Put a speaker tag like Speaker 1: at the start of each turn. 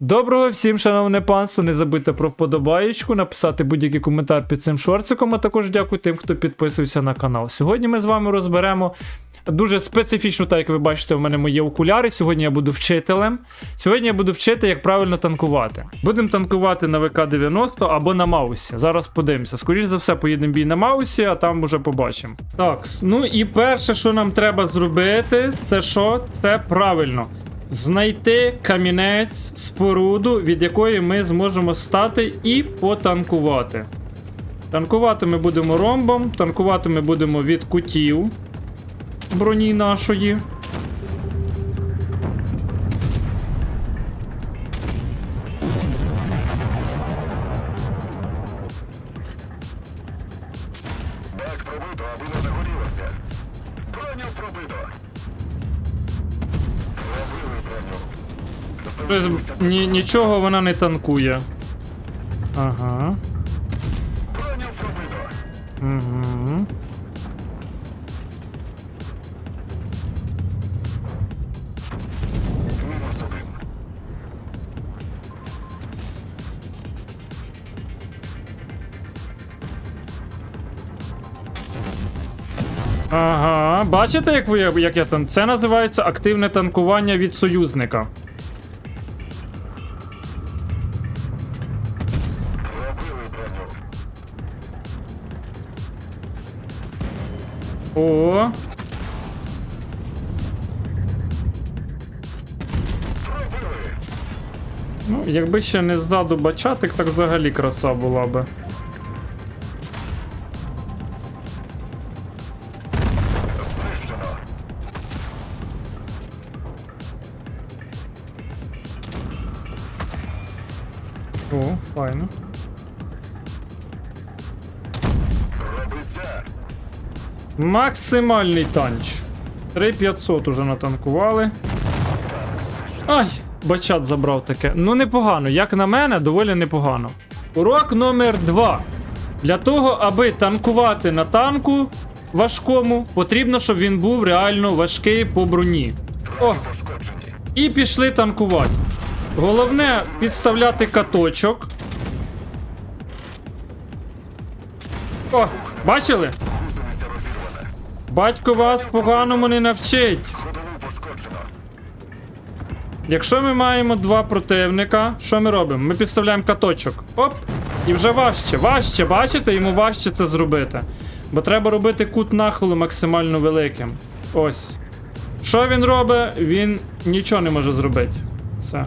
Speaker 1: Доброго всім, шановне панство. Не забудьте про вподобаєчку, написати будь-який коментар під цим шорциком, а також дякую тим, хто підписується на канал. Сьогодні ми з вами розберемо дуже специфічно, так як ви бачите, у мене мої окуляри. Сьогодні я буду вчителем. Сьогодні я буду вчити, як правильно танкувати. Будемо танкувати на ВК-90 або на Маусі. Зараз подивимося. Скоріше за все, поїдемо бій на Маусі, а там уже побачимо. Так, ну і перше, що нам треба зробити, це що? Це правильно. Знайти камінець, споруду, від якої ми зможемо стати і потанкувати. Танкувати ми будемо ромбом, танкувати ми будемо від кутів броні нашої.
Speaker 2: Бак пробито, аби не загорілося. Броню пробито. Броню.
Speaker 1: Тобто, Ні, нічого вона не танкує. Ага.
Speaker 2: Броню пробито.
Speaker 1: Угу. Ага, бачите, як ви як я там. Це називається активне танкування від союзника. О, ну, якби ще не ззаду бачатик, так взагалі краса була би. О, файно. Максимальний танч. 3500 уже натанкували. Ай, бачат забрав таке. Ну, непогано, як на мене, доволі непогано. Урок номер 2. Для того, аби танкувати на танку важкому, потрібно, щоб він був реально важкий по броні. О, і пішли танкувати. Головне підставляти каточок. О, бачили? Батько вас поганому не навчить. Якщо ми маємо два противника, що ми робимо? Ми підставляємо каточок. Оп! І вже важче, важче, бачите, йому важче це зробити. Бо треба робити кут нахилу максимально великим. Ось. Що він робить? Він нічого не може зробити. Все.